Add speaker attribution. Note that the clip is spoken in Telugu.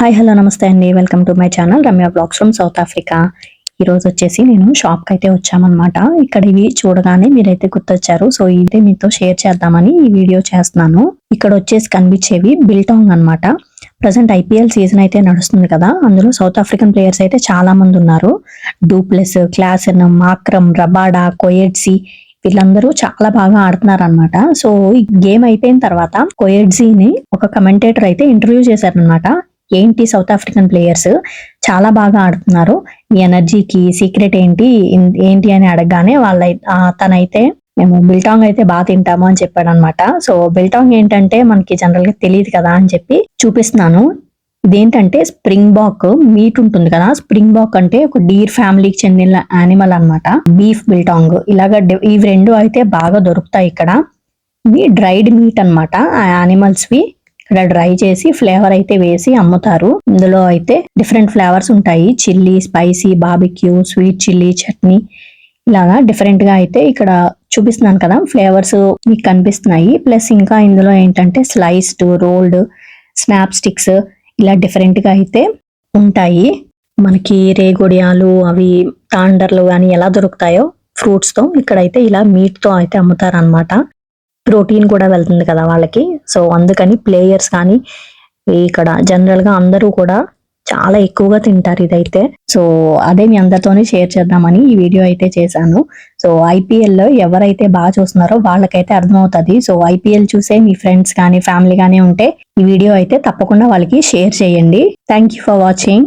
Speaker 1: హాయ్ హలో నమస్తే అండి. Welcome to my channel Ramya blogs from South Africa ఈ రోజు వచ్చేసి నేను షాప్కి అయితే వచ్చామన్నమాట. ఇక్కడ ఇవి చూడగానే మీరైతే గుర్తొచ్చారు. సో ఇది మీతో షేర్ చేద్దామని ఈ వీడియో చేస్తున్నాను. ఇక్కడ వచ్చేసి కనిపించేవి బిల్టాంగ్ అన్నమాట. ప్రజెంట్ ఐపీఎల్ సీజన్ అయితే నడుస్తుంది కదా. అందులో సౌత్ ఆఫ్రికన్ ప్లేయర్స్ అయితే చాలా మంది ఉన్నారు. Du Plessis Klaasen Markram Rabada Coetzee వీళ్ళందరూ చాలా బాగా ఆడుతున్నారు అనమాట సో ఈ గేమ్ అయిపోయిన తర్వాత కొయెడ్జీని ఒక కమెంటేటర్ అయితే ఇంటర్వ్యూ చేశారనమాట ఏంటి సౌత్ ఆఫ్రికన్ ప్లేయర్స్? చాలా బాగా ఆడుతున్నారు. మీ ఎనర్జీకి సీక్రెట్ ఏంటి? ఏంటి అని అడగగానే వాళ్ళ తనైతే మేము బిల్టాంగ్ అయితే బాగా తింటాము అని చెప్పాడు అనమాట సో బిల్టాంగ్ ఏంటంటే మనకి జనరల్గా తెలియదు కదా అని చెప్పి చూపిస్తున్నాను. ఇదేంటంటే స్ప్రింగ్ బాక్ మీట్ ఉంటుంది కదా. స్ప్రింగ్ బాక్ అంటే ఒక డీర్ ఫ్యామిలీకి చెందిన యానిమల్ అన్నమాట. Beef biltong. ఇలాగ ఇవి రెండు అయితే బాగా దొరుకుతాయి ఇక్కడ. ఇవి డ్రైడ్ మీట్ అన్నమాట. ఆ యానిమల్స్వి. ఇక్కడ డ్రై చేసి ఫ్లేవర్ అయితే వేసి అమ్ముతారు. ఇందులో అయితే డిఫరెంట్ ఫ్లేవర్స్ ఉంటాయి. Chilli spicy barbecue sweet chilli chutney ఇలాగా డిఫరెంట్గా అయితే ఇక్కడ చూపిస్తున్నాను కదా. ఫ్లేవర్స్ మీకు కనిపిస్తున్నాయి. ప్లస్ ఇంకా ఇందులో ఏంటంటే స్లైస్డ్ రోల్డ్ స్నాప్ స్టిక్స్ ఇలా డిఫరెంట్గా అయితే ఉంటాయి. మనకి రేగొడియాలు అవి తాండర్లు అని ఎలా దొరుకుతాయో ఫ్రూట్స్తో ఇక్కడైతే ఇలా మీట్తో అయితే అమ్ముతారనమాట ప్రోటీన్ కూడా వెళ్తుంది కదా వాళ్ళకి. సో అందుకని ప్లేయర్స్ కానీ ఇక్కడ జనరల్గా అందరూ కూడా చాలా ఎక్కువగా తింటారు ఇదైతే. సో అదే మీ అందరితోనే షేర్ చేద్దామని ఈ వీడియో అయితే చేశాను. సో ఐపీఎల్లో ఎవరైతే బాగా చూస్తున్నారో వాళ్ళకైతే అర్థమవుతుంది. సో ఐపీఎల్ చూసే మీ ఫ్రెండ్స్ కానీ ఫ్యామిలీ కానీ ఉంటే ఈ వీడియో అయితే తప్పకుండా వాళ్ళకి షేర్ చేయండి. Thank you for watching.